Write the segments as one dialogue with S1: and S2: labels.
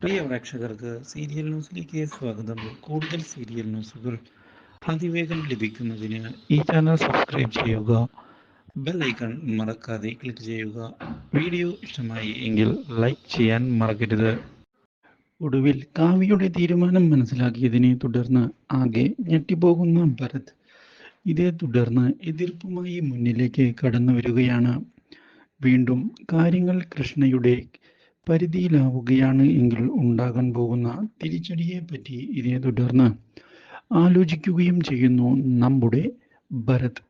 S1: പ്രിയ പ്രേക്ഷകർക്ക് സീരിയൽ ന്യൂസിലേക്ക് സ്വാഗതം. കൂടുതൽ സീരിയൽ ന്യൂസുകൾ അതിവേഗം ലഭിക്കുന്നതിന് ഈ ചാനൽ സബ്സ്ക്രൈബ് ചെയ്യുക ബെൽ ഐക്കൺ മറക്കാതെ ക്ലിക്ക് ചെയ്യുക. വീഡിയോ ഇഷ്ടമായി എങ്കിൽ ലൈക്ക് ചെയ്യാൻ മറക്കരുത്. ഒടുവിൽ കാവ്യയുടെ തീരുമാനം മനസ്സിലാക്കിയതിനെ തുടർന്ന് ആകെ ഞെട്ടിപ്പോകുന്ന ഭരത് ഇതേ തുടർന്ന് എതിർപ്പുമായി മുന്നിലേക്ക് കടന്നു വരികയാണ് വീണ്ടും കാര്യങ്ങൾ കൃഷ്ണയുടെ പരിധിയിലാവുകയാണ് എങ്കിൽ ഉണ്ടാകാൻ പോകുന്ന തിരിച്ചടിയെ പറ്റി ഇതേ തുടർന്ന് ആലോചിക്കുകയും ചെയ്യുന്നു നമ്മുടെ ഭരത്.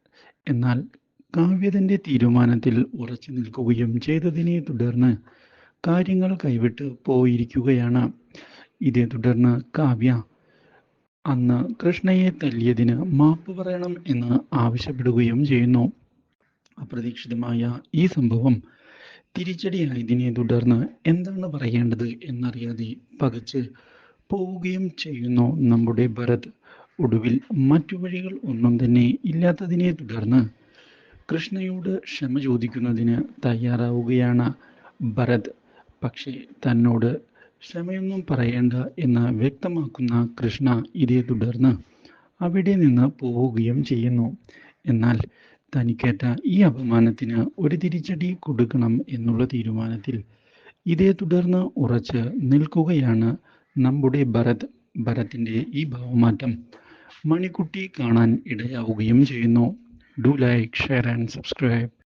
S1: എന്നാൽ കാവ്യതന്റെ തീരുമാനത്തിൽ ഉറച്ചു നിൽക്കുകയും ചെയ്തതിനെ തുടർന്ന് കാര്യങ്ങൾ കൈവിട്ട് പോയിരിക്കുകയാണ്. ഇതേ തുടർന്ന് കാവ്യ അന്ന് കൃഷ്ണയെ തല്ലിയതിന് മാപ്പ് പറയണം എന്ന് ആവശ്യപ്പെടുകയും ചെയ്യുന്നു. അപ്രതീക്ഷിതമായ ഈ സംഭവം തിരിച്ചടിയായതിനെ തുടർന്ന് എന്താണ് പറയേണ്ടത് എന്നറിയാതെ പകച്ച് പോവുകയും ചെയ്യുന്നു നമ്മുടെ ഭരത്. ഒടുവിൽ മറ്റു വഴികൾ ഒന്നും തന്നെ ഇല്ലാത്തതിനെ തുടർന്ന് കൃഷ്ണയോട് ക്ഷമ ചോദിക്കുന്നതിന് തയ്യാറാവുകയാണ് ഭരത്. പക്ഷേ തന്നോട് ക്ഷമയൊന്നും പറയേണ്ട എന്ന് വ്യക്തമാക്കുന്ന കൃഷ്ണ ഇതേ തുടർന്ന് അവിടെ നിന്ന് പോവുകയും ചെയ്യുന്നു. എന്നാൽ തനിക്കേറ്റ ഈ അപമാനത്തിന് ഒരു തിരിച്ചടി കൊടുക്കണം എന്നുള്ള തീരുമാനത്തിൽ ഇതേ തുടർന്ന് ഉറച്ച് നിൽക്കുകയാണ് നമ്മുടെ ഭരത്. ഭരത്തിന്റെ ഈ ഭാവമാറ്റം മണിക്കുട്ടി കാണാൻ ഇടയാവുകയും ചെയ്യുന്നു. Do like share and subscribe